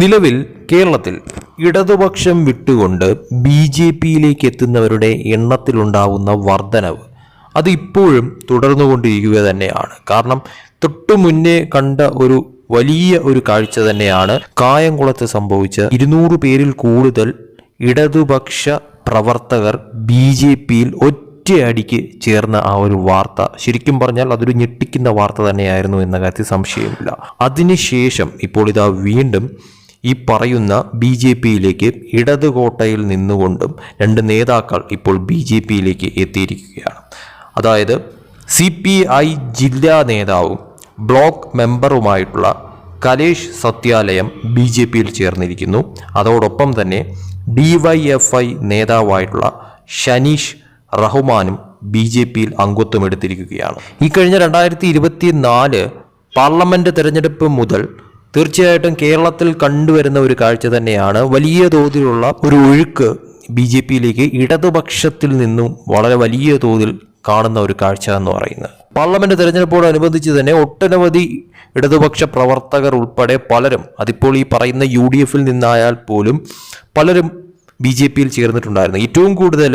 നിലവിൽ കേരളത്തിൽ ഇടതുപക്ഷം വിട്ടുകൊണ്ട് ബി ജെ പിയിലേക്ക് എത്തുന്നവരുടെ എണ്ണത്തിലുണ്ടാവുന്ന വർധനവ് അത് ഇപ്പോഴും തുടർന്നുകൊണ്ടിരിക്കുക തന്നെയാണ്. കാരണം തൊട്ടു മുന്നേ കണ്ട ഒരു വലിയ ഒരു കാഴ്ച തന്നെയാണ് കായംകുളത്ത് സംഭവിച്ച ഇരുന്നൂറ് പേരിൽ കൂടുതൽ ഇടതുപക്ഷ പ്രവർത്തകർ ബി ജെ പിയിൽ ഒറ്റയടിക്ക് ചേർന്ന ആ ഒരു വാർത്ത. ശരിക്കും പറഞ്ഞാൽ അതൊരു ഞെട്ടിക്കുന്ന വാർത്ത തന്നെയായിരുന്നു എന്ന കാര്യത്തിൽ സംശയമില്ല. അതിനുശേഷം ഇപ്പോൾ ഇതാ വീണ്ടും ഈ പറയുന്ന ബി ജെ പിയിലേക്ക് ഇടത് കോട്ടയിൽ നിന്നുകൊണ്ടും രണ്ട് നേതാക്കൾ ഇപ്പോൾ ബി ജെ പിയിലേക്ക് എത്തിയിരിക്കുകയാണ്. അതായത് സി പി ഐ ജില്ലാ നേതാവും ബ്ലോക്ക് മെമ്പറുമായിട്ടുള്ള കലേഷ് സത്യാലയം ബി ജെ പിയിൽ ചേർന്നിരിക്കുന്നു. അതോടൊപ്പം തന്നെ ഡി വൈ എഫ് ഐ നേതാവായിട്ടുള്ള ഷനീഷ് റഹ്മാനും ബി ജെ പിയിൽ അംഗത്വം എടുത്തിരിക്കുകയാണ്. ഈ കഴിഞ്ഞ രണ്ടായിരത്തി ഇരുപത്തി നാല് പാർലമെന്റ് തെരഞ്ഞെടുപ്പ് മുതൽ തീർച്ചയായിട്ടും കേരളത്തിൽ കണ്ടുവരുന്ന ഒരു കാഴ്ച തന്നെയാണ്. വലിയ തോതിലുള്ള ഒരു ഒഴുക്ക് ബി ജെ പിയിലേക്ക് ഇടതുപക്ഷത്തിൽ നിന്നും വളരെ വലിയ തോതിൽ കാണുന്ന ഒരു കാഴ്ച എന്ന് പറയുന്നത്. പാർലമെന്റ് തെരഞ്ഞെടുപ്പോടനുബന്ധിച്ച് തന്നെ ഒട്ടനവധി ഇടതുപക്ഷ പ്രവർത്തകർ ഉൾപ്പെടെ പലരും അതിപ്പോൾ ഈ പറയുന്ന യു ഡി എഫിൽ നിന്നായാൽ പോലും പലരും ബി ജെ പിയിൽ ചേർന്നിട്ടുണ്ടായിരുന്നു. ഏറ്റവും കൂടുതൽ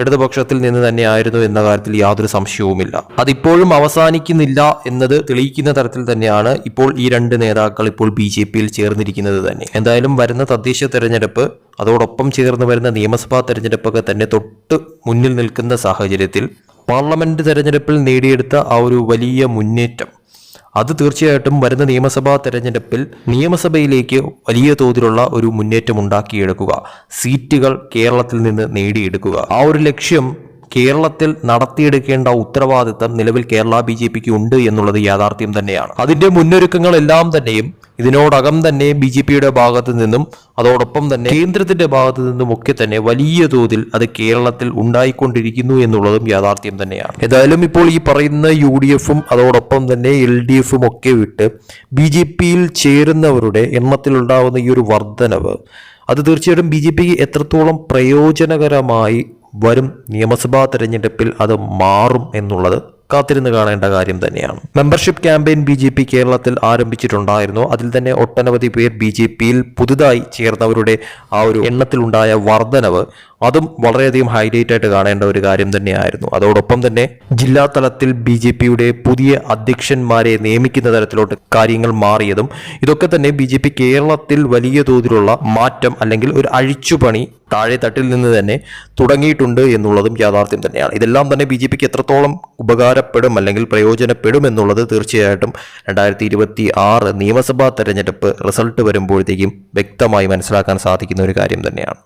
ഇടതുപക്ഷത്തിൽ നിന്ന് തന്നെയായിരുന്നു എന്ന കാര്യത്തിൽ യാതൊരു സംശയവുമില്ല. അതിപ്പോഴും അവസാനിക്കുന്നില്ല എന്നത് തെളിയിക്കുന്ന തരത്തിൽ തന്നെയാണ് ഇപ്പോൾ ഈ രണ്ട് നേതാക്കൾ ഇപ്പോൾ ബി ജെ പിയിൽ ചേർന്നിരിക്കുന്നത് തന്നെ. എന്തായാലും വരുന്ന തദ്ദേശ തെരഞ്ഞെടുപ്പ് അതോടൊപ്പം ചേർന്ന് വരുന്ന നിയമസഭാ തെരഞ്ഞെടുപ്പൊക്കെ തന്നെ തൊട്ട് മുന്നിൽ നിൽക്കുന്ന സാഹചര്യത്തിൽ പാർലമെന്റ് തെരഞ്ഞെടുപ്പിൽ നേടിയെടുത്ത ആ ഒരു വലിയ മുന്നേറ്റം അത് തീർച്ചയായിട്ടും വരുന്ന നിയമസഭാ തെരഞ്ഞെടുപ്പിൽ നിയമസഭയിലേക്ക് വലിയ തോതിലുള്ള ഒരു മുന്നേറ്റം ഉണ്ടാക്കിയെടുക്കുക. സീറ്റുകൾ കേരളത്തിൽ നിന്ന് നേടിയെടുക്കുക. ആ ഒരു ലക്ഷ്യം കേരളത്തിൽ നടത്തിയെടുക്കേണ്ട ഉത്തരവാദിത്തം നിലവിൽ കേരള ബി ജെ പിക്ക് ഉണ്ട് എന്നുള്ളത് യാഥാർത്ഥ്യം തന്നെയാണ്. അതിന്റെ മുന്നൊരുക്കങ്ങളെല്ലാം തന്നെയും ഇതിനോടകം തന്നെ ബി ജെ പിയുടെ ഭാഗത്തു നിന്നും അതോടൊപ്പം തന്നെ കേന്ദ്രത്തിന്റെ ഭാഗത്തു നിന്നും ഒക്കെ തന്നെ വലിയ തോതിൽ അത് കേരളത്തിൽ ഉണ്ടായിക്കൊണ്ടിരിക്കുന്നു എന്നുള്ളതും യാഥാർത്ഥ്യം തന്നെയാണ്. ഏതായാലും ഇപ്പോൾ ഈ പറയുന്ന യു ഡി എഫും അതോടൊപ്പം തന്നെ എൽ ഡി എഫും ഒക്കെ വിട്ട് ബി ജെ പിയിൽ ചേരുന്നവരുടെ എണ്ണത്തിലുണ്ടാവുന്ന ഈ ഒരു വർധനവ് അത് തീർച്ചയായിട്ടും ബി ജെ പിക്ക് എത്രത്തോളം പ്രയോജനകരമായി വരും നിയമസഭാ തെരഞ്ഞെടുപ്പിൽ അത് മാറും എന്നുള്ളത് കാത്തിരുന്ന് കാണേണ്ട കാര്യം തന്നെയാണ്. Membership campaign B J P കേരളത്തിൽ ആരംഭിച്ചിട്ടുണ്ടായിരുന്നു. അതിൽ തന്നെ ഒട്ടനവധി പേർ ബി ജെ പിയിൽ പുതുതായി ചേർന്നവരുടെ ആ ഒരു എണ്ണത്തിലുണ്ടായ വർധനവ് അതും വളരെയധികം ഹൈലൈറ്റ് ആയിട്ട് കാണേണ്ട ഒരു കാര്യം തന്നെയായിരുന്നു. അതോടൊപ്പം തന്നെ ജില്ലാ തലത്തിൽ ബി ജെ പിയുടെ പുതിയ അധ്യക്ഷന്മാരെ നിയമിക്കുന്ന തരത്തിലോട്ട് കാര്യങ്ങൾ മാറിയതും ഇതൊക്കെ തന്നെ ബി ജെ പി കേരളത്തിൽ വലിയ തോതിലുള്ള മാറ്റം അല്ലെങ്കിൽ ഒരു അഴിച്ചുപണി താഴെ തട്ടിൽ നിന്ന് തന്നെ തുടങ്ങിയിട്ടുണ്ട് എന്നുള്ളതും യാഥാർത്ഥ്യം തന്നെയാണ്. ഇതെല്ലാം തന്നെ ബി ജെ പിക്ക് എത്രത്തോളം ഉപകാരപ്പെടും അല്ലെങ്കിൽ പ്രയോജനപ്പെടും എന്നുള്ളത് തീർച്ചയായിട്ടും രണ്ടായിരത്തി ഇരുപത്തി ആറ് നിയമസഭാ തെരഞ്ഞെടുപ്പ് റിസൾട്ട് വരുമ്പോഴത്തേക്കും വ്യക്തമായി മനസ്സിലാക്കാൻ സാധിക്കുന്ന ഒരു കാര്യം തന്നെയാണ്.